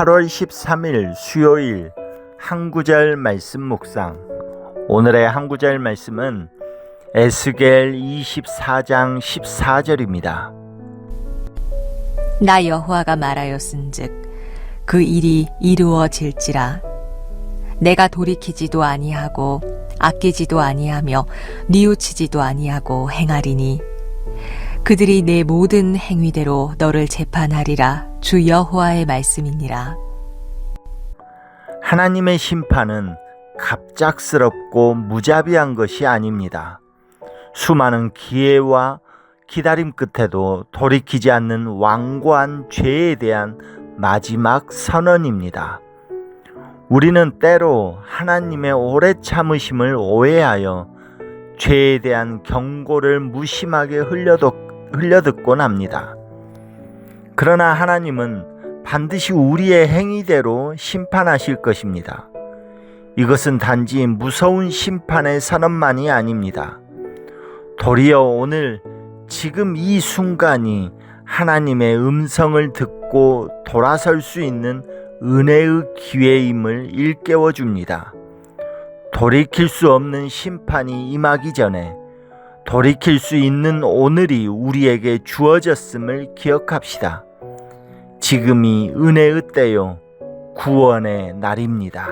8월 13일 수요일 한 구절 말씀 묵상. 오늘의 한 구절 말씀은 에스겔 24장 14절입니다. 나 여호와가 말하였은즉 그 일이 이루어질지라 내가 돌이키지도 아니하고 아끼지도 아니하며 뉘우치지도 아니하고 행하리니 그들이 내 모든 행위대로 너를 재판하리라 주 여호와의 말씀이니라 하나님의 심판은 갑작스럽고 무자비한 것이 아닙니다. 수많은 기회와 기다림 끝에도 돌이키지 않는 완고한 죄에 대한 마지막 선언입니다. 우리는 때로 하나님의 오래 참으심을 오해하여 죄에 대한 경고를 무심하게 흘려듣, 흘려듣곤 합니다. 그러나 하나님은 반드시 우리의 행위대로 심판하실 것입니다. 이것은 단지 무서운 심판의 선언만이 아닙니다. 도리어 오늘 지금 이 순간이 하나님의 음성을 듣고 돌아설 수 있는 은혜의 기회임을 일깨워 줍니다. 돌이킬 수 없는 심판이 임하기 전에 돌이킬 수 있는 오늘이 우리에게 주어졌음을 기억합시다. 지금이 은혜의 때요, 구원의 날입니다.